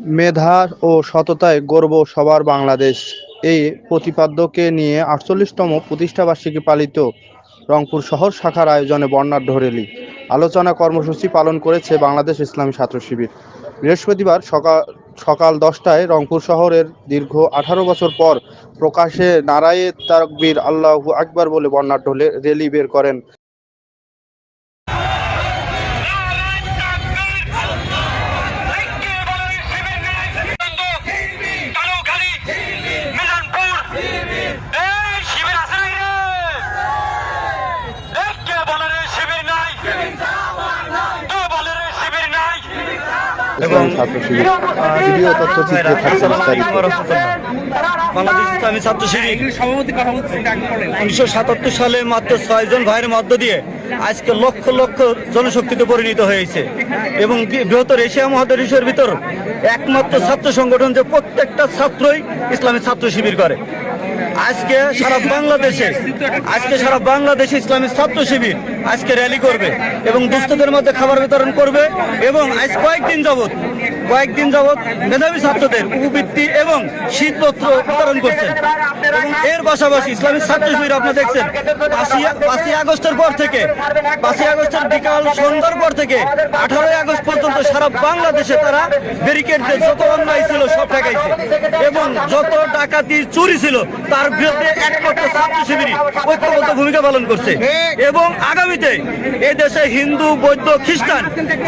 মেধা ও সততায় গর্ব সবার বাংলাদেশ। এই প্রতিপাদ্যকে নিয়ে আটচল্লিশতম প্রতিষ্ঠাবার্ষিকী পালিত রংপুর শহর শাখার আয়োজনে বর্ণাঢ্য র্যালি। আলোচনা কর্মসূচি পালন করেছে বাংলাদেশ ইসলামী ছাত্র শিবির। বৃহস্পতিবার সকাল সকাল দশটায় রংপুর শহরের দীর্ঘ আঠারো বছর পর প্রকাশে নারায়ে তাকবীর আল্লাহু আকবার বলে বর্ণাঢ্য লে- র্যালি বের করেন। এবং ভিডিও তথ্যচিত্রে থাকছে বিস্তারিত? বাংলাদেশ ইসলামী ছাত্র শিবির। উনিশশো সাতাত্তর সালে মাত্র ছয়জন ভাইয়ের মধ্য দিয়ে আজকে লক্ষ লক্ষ জনশক্তিতে পরিণত হয়েছে। এবং বৃহত্তর এশিয়া মহাদেশের ভিতর একমাত্র ছাত্র সংগঠন যে প্রত্যেকটা ছাত্রই ইসলামী ছাত্র শিবির করে। আজকে সারা বাংলাদেশে, আজকে সারা বাংলাদেশে ইসলামী ছাত্র শিবির আজকে র্যালি করবে এবং দুস্থদের মধ্যে খাবার বিতরণ করবে এবং আজ কয়েকদিন যাবত কয়েকদিন যাবত মেধাবী ছাত্রদের উপবৃত্তি এবং শীতপত্র বিতরণ করছেন। এর পাশাপাশি ইসলামী ছাত্র শিবির আপনি দেখছেন, পাঁচই আগস্টের পর থেকে, পাঁচই আগস্টের বিকাল সন্ধ্যার পর থেকে আঠারোই আগস্ট পর্যন্ত সারা বাংলাদেশে তারা ব্যারিকেড দিয়ে যত অন্যায় ছিল সব ঠেকাইছে। এবং যত ডাকাতি চুরি ছিল, তার বিরুদ্ধে একমাত্র ছাত্র শিবিরই ঐক্যবদ্ধ ভূমিকা পালন করছে। এবং আগামীতে এদেশে হিন্দু, বৌদ্ধ, খ্রিস্টান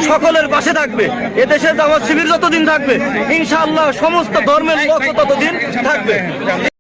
সকলের পাশে থাকবে। এদেশে জামাত শিবির যতদিন থাকবে ইনশাআল্লাহ সমস্ত ধর্মের লোক ততদিন থাকবে।